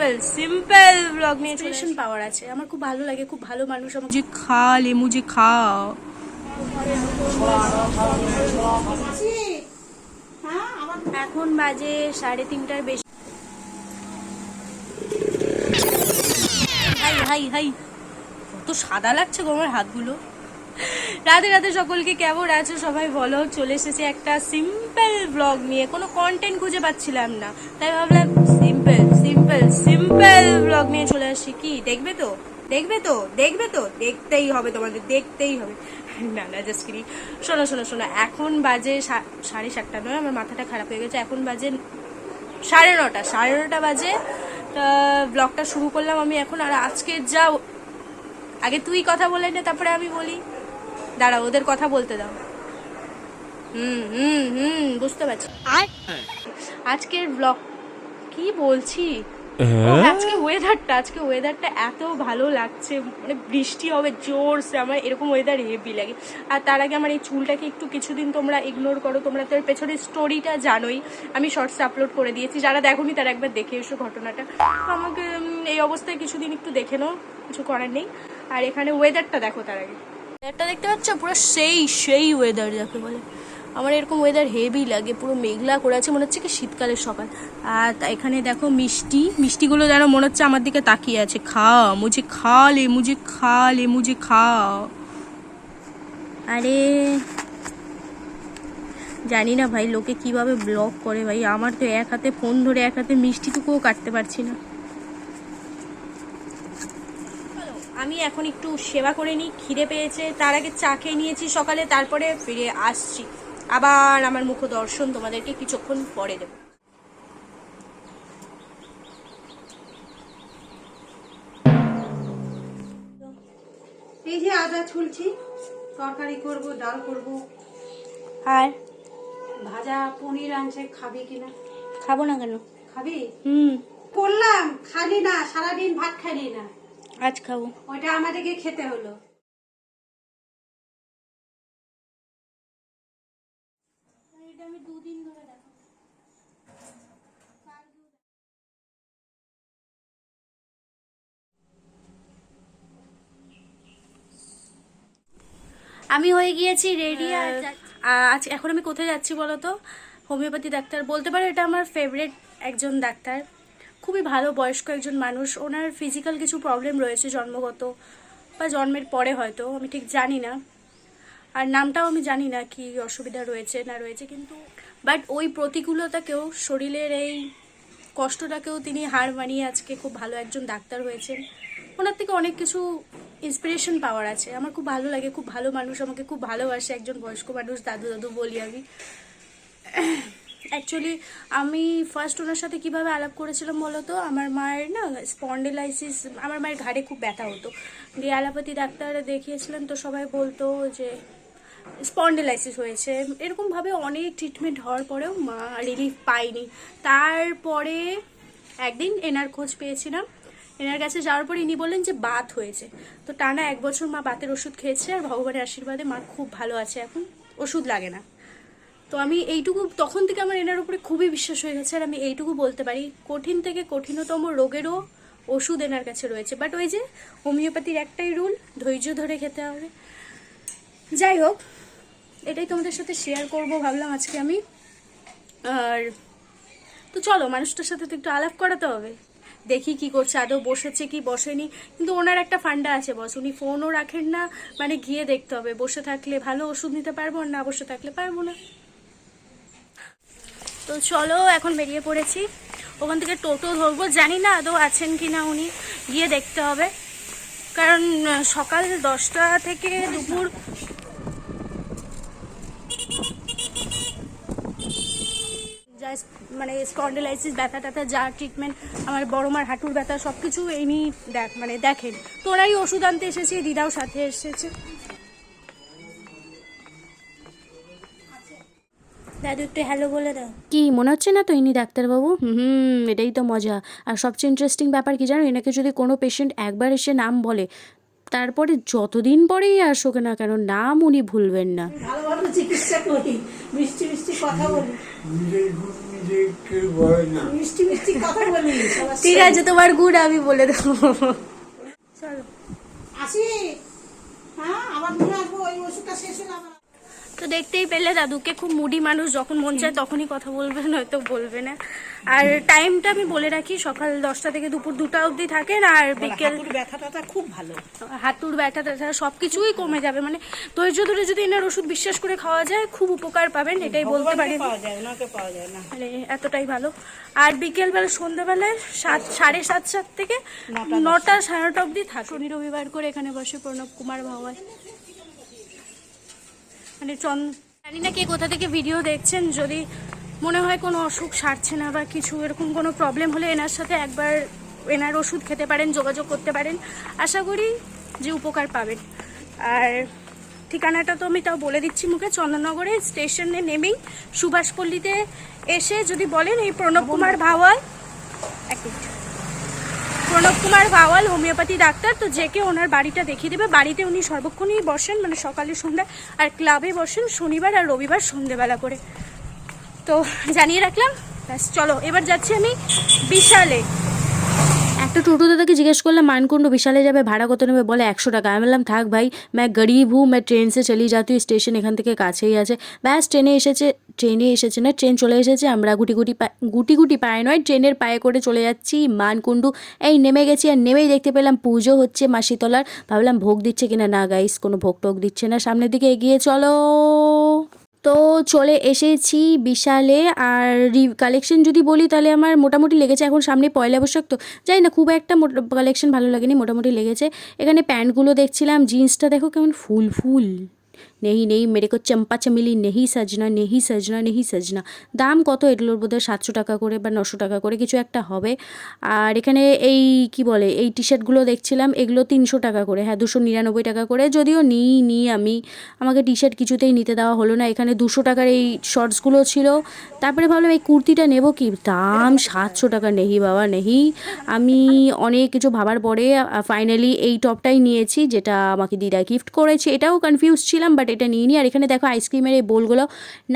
Simple simple blog নিয়ে inspiration পাওয়ার আছে। আমার খুব ভালো লাগে খুব ভালো মানুষ আমার মুঝে খা লে মুঝে খা এখন বাজে সাড়ে তিনটার বেশি। Hi hi hi. কত সাদা লাগছে গো আমার হাতগুলো। রাতে রাতে সকলকে কেমন আছো? সবাই বলো চলে এসেছে একটা সিম্পল ব্লগ নিয়ে। কোনো কন্টেন্ট খুঁজে পাচ্ছিলাম না। তাই ভাবলাম সিম্পল সিম্পল সিম্পল ব্লগ নিয়ে চলে আসি। কি? দেখবে তো? দেখবে তো? দেখবে তো? দেখতেই হবে তোমাদের দেখতেই হবে। না না জাস্ট কিনি শোনো শোনো শোনো এখন বাজে সা- সাড়ে সাতটা নয় আমার মাথাটা খারাপ হয়ে গেছে। এখন বাজে সাড়ে নটা সাড়ে নটা বাজে। তা ব্লগটা শুরু করলাম আমি এখন আর আজকে যা আগে তুই কথা বলে নে তারপরে আমি বলি। দাঁড়া ওদের কথা বলতে দাও। হুম হুম হুম বুঝতে পারছি। আর আজকের ব্লগ কি বলছি? ও, আজকে ওয়েদারটা আজকে ওয়েদারটা এত ভালো লাগছে। মানে বৃষ্টি হবে জোরসে আমার এরকম ওয়েদার হেভি লাগে। আর তার আগে আমার এই চুলটাকে একটু কিছুদিন তোমরা ইগনোর করো তোমরা তো এর পেছনের স্টোরিটা জানোই। আমি শর্টস আপলোড করে দিয়েছি। যারা দেখোনি তারা একবার দেখে এসো ঘটনাটা। আমাকে এই অবস্থায় কিছুদিন একটু দেখে নাও কিছু করার নেই। আর এখানে ওয়েদারটা দেখো তার আগে। ওয়েদারটা দেখতে পাচ্ছ? পুরো সেই সেই ওয়েদার যাকে বলে। আমার এরকম ওয়েদার হেভি লাগে, পুরো মেঘলা করে আছে, মনে হচ্ছে কি শীতকালের সকাল। আর এখানে দেখো মিষ্টি, মিষ্টিগুলো যেন মনে হচ্ছে আমার দিকে তাকিয়ে আছে। খা মুঝে খা লে, মুঝে খা লে, মুঝে খা আরে, জানি না ভাই লোকে কীভাবে ব্লগ করে ভাই, আমার তো এক হাতে ফোন ধরে এক হাতে মিষ্টিটুকুও কাটতে পারছি না। আমি এখন একটু সেবা করে নিই, খিদে পেয়েছে, তার আগে চা খেয়ে নিয়েছি সকালে, তারপরে ফিরে আসছি। আবার আমার মুখ দর্শন তোমাদেরকে কিছুক্ষণ পরে দেবো। এই যে আদা ছুলছি তরকারি করব ডাল করব। আর? ভাজা পনির আনছে খাবি কিনা খাব না কেন? খাবি? হুম। করলাম খালি না সারাদিন ভাত খালি না। আজ খাব। ওইটা আমাদেরকে খেতে হলো। আমি হয়ে গিয়েছি রেডি আর আজ এখন আমি কোথায় যাচ্ছি বলো তো হোমিওপ্যাথি ডাক্তার বলতে পারো এটা আমার ফেভারিট একজন ডাক্তার। খুবই ভালো বয়স্ক একজন মানুষ। ওনার ফিজিক্যাল কিছু প্রবলেম রয়েছে জন্মগত বা জন্মের পরে হয়তো আমি ঠিক জানি না। আর নামটাও আমি জানি না কি অসুবিধা রয়েছে না রয়েছে কিন্তু বাট ওই প্রতিকূলতাকেও শরীরের এই কষ্টটাকেও তিনি হার মানিয়ে আজকে খুব ভালো একজন ডাক্তার হয়েছেন। ওনার থেকে অনেক কিছু ইন্সপিরেশন পাওয়ার আছে। আমার খুব ভালো লাগে, খুব ভালো মানুষ, আমাকে খুব ভালোবাসে একজন বয়স্ক মানুষ দাদু দাদু বলি আমি। অ্যাকচুয়ালি আমি ফার্স্ট ওনার সাথে কীভাবে আলাপ করেছিলাম বলো তো আমার মায়ের না স্পন্ডিলাইসিস আমার মায়ের ঘাড়ে খুব ব্যথা হতো। দিয়ে অ্যালোপ্যাথি ডাক্তার দেখিয়েছিলেন, তো সবাই বলতো যে স্পন্ডিলাইসিস হয়েছে। এরকমভাবে অনেক ট্রিটমেন্ট হওয়ার পরেও মা রিলিফ পায়নি। তারপরে একদিন এনার খোঁজ পেয়েছিলাম। এনার কাছে যাওয়ার পর ইনি বললেন যে বাত হয়েছে। তো টানা এক বছর মা বাতের ওষুধ খেয়েছে আর ভগবানের আশীর্বাদে মা খুব ভালো আছে এখন, ওষুধ লাগে না। তো আমি এইটুকু, তখন থেকে আমার এনার উপরে খুবই বিশ্বাস হয়ে গেছে আর আমি এইটুকু বলতে পারি, কঠিন থেকে কঠিনতম রোগেরও ওষুধ এনার কাছে রয়েছে। বাট ওই যে হোমিওপ্যাথির একটাই রুল, ধৈর্য ধরে খেতে হবে। যাই হোক, এটাই তোমাদের সাথে শেয়ার করব ভাবলাম আজকে আমি। আর তো চলো, মানুষটার সাথে তো একটু আলাপ করাতে হবে। দেখি কি করছে, আদৌ বসেছে কি, বসেনি। কিন্তু ওনার একটা ফান্ডা আছে বস উনি ফোনও রাখেন না মানে গিয়ে দেখতে হবে, বসে থাকলে ভালো ওষুধ নিতে পারব না বসে থাকলে পারব না। তো চলো, এখন বেরিয়ে পড়েছি। ওখান থেকে টোটো ধরবো, জানি না আদৌ আছেন কি না উনি, গিয়ে দেখতে হবে। কারণ সকাল দশটা থেকে দুপুর মানে স্পন্ডিলাইসিস ব্যথা ট্যাথা যা ট্রিটমেন্ট আমার বড় মার হাঁটুর ব্যথা সব কিছু এনি দেখ মানে দেখেন। তো ওনারই ওষুধ আনতে এসেছি দিদাও সাথে এসেছে। দাদু একটু হ্যালো বলে দাও। কি মনে হচ্ছে না তো ইনি ডাক্তারবাবু? হুম এটাই তো মজা। আর সবচেয়ে ইন্টারেস্টিং ব্যাপার কি জানো এনাকে যদি কোনো পেশেন্ট একবার এসে নাম বলে তারপরে যতদিন পরেই আসুক না কেন নাম উনি ভুলবেন না। ভালো ভালো চিকিৎসা করি মিষ্টি মিষ্টি কথা বলি। মিষ্টি মিষ্টি কথা বলি ঠিক আছে তোমার গুড আমি বলে দেবো। চলো। আসি। হ্যাঁ আবার মনে আসব ওই ওষুধটা শেষ হলে তো দেখতেই পেলে দাদুকে খুব মুডি মানুষ যখন মন চায় তখনই কথা বলবে নয়তো বলবে না। আর টাইমটা আমি বলে রাখি সকাল দশটা থেকে দুপুর দুটা অবধি থাকেন আর বিকেল হাঁটুর ব্যথাটা খুব ভালো। হাতুর ব্যথা ট্যাথা সব কিছুই কমে যাবে। মানে ধৈর্য ধরে যদি এনার ওষুধ বিশ্বাস করে খাওয়া যায় খুব উপকার পাবেন এটাই বলতে পারি পাওয়া যায় ওনাকে পাওয়া যায় না। মানে এতটাই ভালো। আর বিকেলবেলা সন্ধ্যাবেলায় সাত সাড়ে সাত সাত থেকে নটা সাড়ে নটা অবধি থাকে। শনি রবিবার করে এখানে বসে প্রণব কুমার ভাওয়াল মানে চন জানি না কে কোথা থেকে ভিডিও দেখছেন যদি মনে হয় কোনো অসুখ সারছে না বা কিছু এরকম কোনো প্রবলেম হলে এনার সাথে একবার এনার ওষুধ খেতে পারেন যোগাযোগ করতে পারেন আশা করি যে উপকার পাবেন আর ঠিকানাটা তো আমি তাও বলে দিচ্ছি মুখে চন্দননগরে স্টেশনে নেমেই সুভাষপল্লীতে এসে যদি বলেন এই প্রণব কুমার ভাওয়াল। প্রণব কুমার ভাওয়াল, হোমিওপ্যাথি ডাক্তার, তো যে কেউ ওনার বাড়িটা দেখিয়ে দেবে। বাড়িতে উনি সর্বক্ষণই বসেন মানে সকালে সন্ধ্যা আর ক্লাবে বসেন, শনিবার আর রবিবার সন্ধেবেলা করে। তো জানিয়ে রাখলাম, ব্যাস, চলো, এবার যাচ্ছি আমি বিশালে। একটা টোটো দাদাকে জিজ্ঞেস করলাম, মানকুণ্ড বিশালে যাবে, ভাড়া কত নেবে? বলে, একশো টাকা। আমি বললাম, থাক ভাই, ম্যা গরিব হু ম্যা ট্রেন সে চলি যাতি, স্টেশন এখান থেকে কাছেই আছে। ব্যাস, ট্রেনে এসেছে ট্রেনে এসেছে না, ট্রেন চলে এসেছে, আমরা গুটি গুটি গুটি গুটি পায়ে নয়, ট্রেনের পায়ে করে চলে যাচ্ছি মানকুণ্ডু। এই নেমে গেছি আর নেমেই দেখতে পেলাম পুজো হচ্ছে মাসিতলার। ভাবলাম ভোগ দিচ্ছে কিনা? না গাইস কোনো ভোগ টোক দিচ্ছে না। সামনের দিকে এগিয়ে চলো। তো চলে এসেছি বিশালে। আর কালেকশন যদি বলি তাহলে আমার মোটামুটি লেগেছে। এখন সামনে পয়লা বৈশাখ তো। যাই না, খুব একটা কালেকশন ভালো লাগেনি, মোটামুটি লেগেছে। এখানে প্যান্টগুলো দেখছিলাম, জিন্সটা দেখো কেমন ফুল ফুল। নেহি নেই, মেরে কো চম্পা চামিলি, নেহি সাজনা নেহি সাজনা নেহি সাজনা। দাম কত? এগুলোর বোধহয় সাতশো টাকা করে বা নশো টাকা করে কিছু একটা হবে। আর এখানে এই কি বলে, এই টি শার্টগুলো দেখছিলাম, এগুলো তিনশো টাকা করে। হ্যাঁ দুশো নিরানব্বই টাকা করে। যদিও নিই নিই আমি। আমাকে টি শার্ট কিছুতেই নিতে দেওয়া হলো না। এখানে দুশো টাকার এই শর্টসগুলো ছিল। তারপরে ভাবলাম এই কুর্তিটা নেব কি? দাম সাতশো টাকা। নেহি বাবা, নেহি। আমি অনেক কিছু ভাবার পরে ফাইনালি এই টপটাই নিয়েছি, যেটা আমাকে দিদা গিফট করেছে। এটাও কনফিউজ ছিলাম বাট এটা নিয়ে নিই আর এখানে দেখো আইসক্রিমের এই বোলগুলো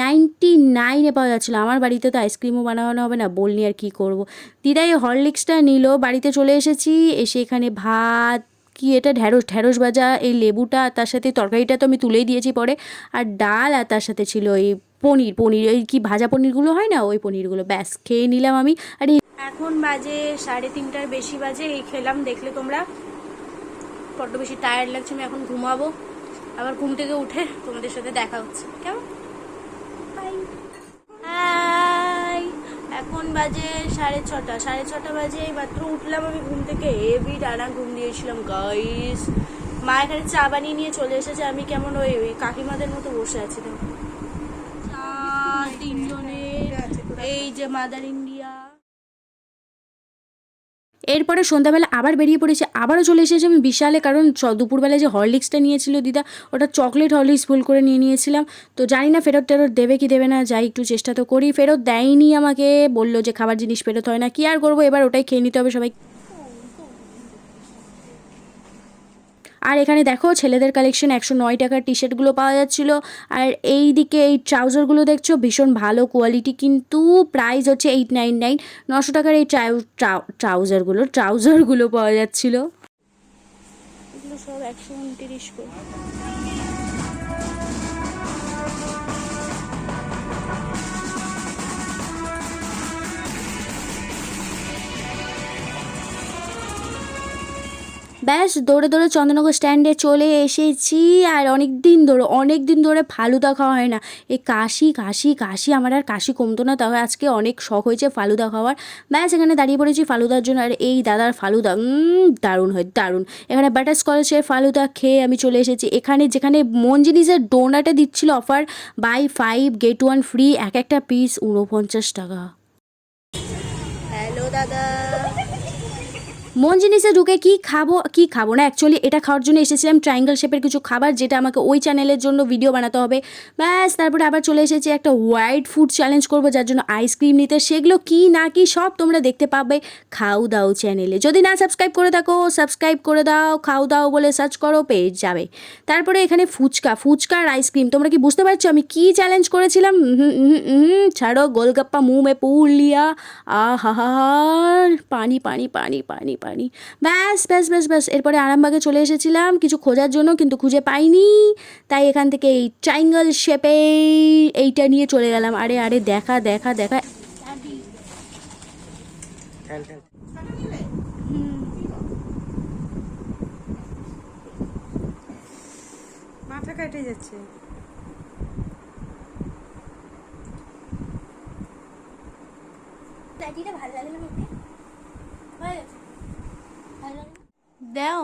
নাইনটি নাইনে পাওয়া যাচ্ছিল। আমার বাড়িতে তো আইসক্রিমও বানানো হবে না, বল নিয়ে আর কী করব। দিদা এই হরলিক্সটা নিল, বাড়িতে চলে এসেছি, এসে এখানে ভাত, কি এটা, ঢ্যাঁড়স ঢ্যাঁড়স ভাজা, এই লেবুটা, তার সাথে তরকারিটা তো আমি তুলেই দিয়েছি পরে। আর ডাল, আর তার সাথে ছিল এই পনির পনির ওই কি ভাজা পনিরগুলো হয় না? ওই পনিরগুলো, ব্যাস, খেয়ে নিলাম আমি। আর এখন বাজে সাড়ে তিনটার বেশি বাজে, এই খেলাম, দেখলে তোমরা। বড্ড বেশি টায়ার্ড লাগছে, আমি এখন ঘুমাবো। আবার ঘুম থেকে উঠে তোমাদের সাথে দেখা হচ্ছে। কেমন? বাই হাই এখন বাজে সাড়ে ছটা। সাড়ে ছটা বাজে এই মাত্র উঠলাম আমি ঘুম থেকে। হেভি টানা ঘুম দিয়েছিলাম গাইস মা এখানে চা বানিয়ে নিয়ে চলে এসেছে। আমি কেমন ওই ওই কাকিমাদের মতো বসে আছি তিনজনের। এই যে মাদার ইন্ডিয়া এরপরে সন্ধ্যাবেলা আবার বেরিয়ে পড়েছে, আবারও চলে এসেছে। আমি বিশালে, কারণ দুপুরবেলায় যে হরলিক্সটা নিয়েছিল দিদা, ওটা চকলেট হরলিক্স ভুল করে নিয়ে নিয়েছিলাম। তো জানি না ফেরত টেরত দেবে কি দেবে না, যাই একটু চেষ্টা তো করি। ফেরত দেয়নি আমাকে, বলল যে খাবার জিনিস ফেরত হয় না, কি আর করব? এবার ওটাই খেয়ে নিতে হবে সবাই। আর এখানে দেখো ছেলেদের কালেকশন একশো নয় টাকার টি শার্টগুলো পাওয়া যাচ্ছিল। আর এই দিকে এই ট্রাউজারগুলো দেখছ, ভীষণ ভালো কোয়ালিটি কিন্তু প্রাইস হচ্ছে এইট নাইন নাইন নশো টাকার এই ট্রাউ- ট্রাউ- ট্রাউজারগুলো ট্রাউজারগুলো পাওয়া যাচ্ছিল। সব একশো উনত্রিশ করে। ব্যাস দৌড়ে দৌড়ে চন্দ্রনগর স্ট্যান্ডে চলে এসেছি আর অনেক দিন ধরে অনেক দিন ধরে ফালুদা খাওয়া হয় না। এই কাশি কাশি কাশি, আমার আর কাশি কমতো না, তবে আজকে অনেক শখ হয়েছে ফালুদা খাওয়ার। ব্যাস এখানে দাঁড়িয়ে পড়েছি ফালুদার জন্য, আর এই দাদার ফালুদা দারুণ হয়, দারুণ। এখানে বাটার স্কচের ফালুদা খেয়ে আমি চলে এসেছি। এখানে যেখানে মন জিনিসের ডোনাটে দিচ্ছিল offer buy five get one free এক একটা পিস উনপঞ্চাশ টাকা। হ্যালো দাদা। মন জিনিসে ঢুকে কি খাব কি খাব না? অ্যাকচুয়ালি এটা খাওয়ার জন্য এসেছিলাম ট্রায়াঙ্গেল শেপের কিছু খাবার, যেটা আমাকে ওই চ্যানেলের জন্য ভিডিও বানাতে হবে। ব্যাস, তারপরে আবার চলে এসেছি একটা হোয়াইট ফুড চ্যালেঞ্জ করব, যার জন্য আইসক্রিম নিতে। সেগুলো কি না কি সব তোমরা দেখতে পাবে খাও দাও চ্যানেলে যদি না সাবস্ক্রাইব করে থাকো সাবস্ক্রাইব করে দাও, খাও দাও বলে সার্চ করো, পেয়ে যাবে। তারপরে এখানে ফুচকা ফুচকা আর আইসক্রিম তোমরা কি বুঝতে পারছ আমি কি চ্যালেঞ্জ করেছিলাম? ছাড়ো, গোলগাপ্পা মুঁহ মে পুর লিয়া আহা পানি পানি পানি পানি পানি ব্যাস ব্যাস ব্যাস ব্যাস এরপরে আরামবাগে চলে এসেছিলাম কিছু খোঁজার জন্য কিন্তু খুঁজে পাইনি। তাই এখান থেকে এই ট্রাইঙ্গল শেপে এইটা নিয়ে চলে গেলাম। আরে আরে দেখা দেখা দেখা। মাথা কেটে যাচ্ছে। দাও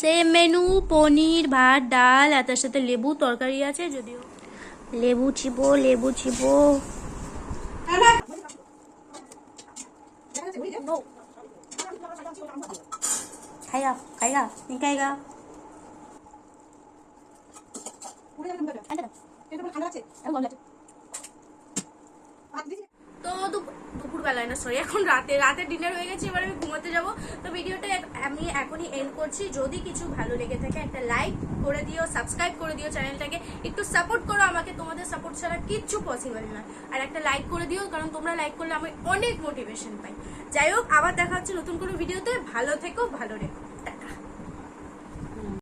সেম মেনু, পনির, ভাত, ডাল, আর তার সাথে লেবু তরকারি আছে যদিও। লেবু চিবো লেবু চিবো। তো দুপ- দুপুরবেলায় না সরি এখন রাতে রাতে ডিনার হয়ে গেছে, এবার আমি ঘুমোতে যাব। তো ভিডিওটা আমি এখনই এন্ড করছি। যদি কিছু ভালো লেগে থাকে, একটা লাইক করে দিও সাবস্ক্রাইব করে দিও চ্যানেলটাকে একটু সাপোর্ট করো আমাকে, তোমাদের সাপোর্ট ছাড়া কিচ্ছু পসিবল না। আর একটা লাইক করে দিও, কারণ তোমরা লাইক করলে আমি অনেক মোটিভেশন পাই। যাই হোক, আবার দেখা হচ্ছে নতুন কোনো ভিডিওতে ভালো থেকো, ভালো রেখো।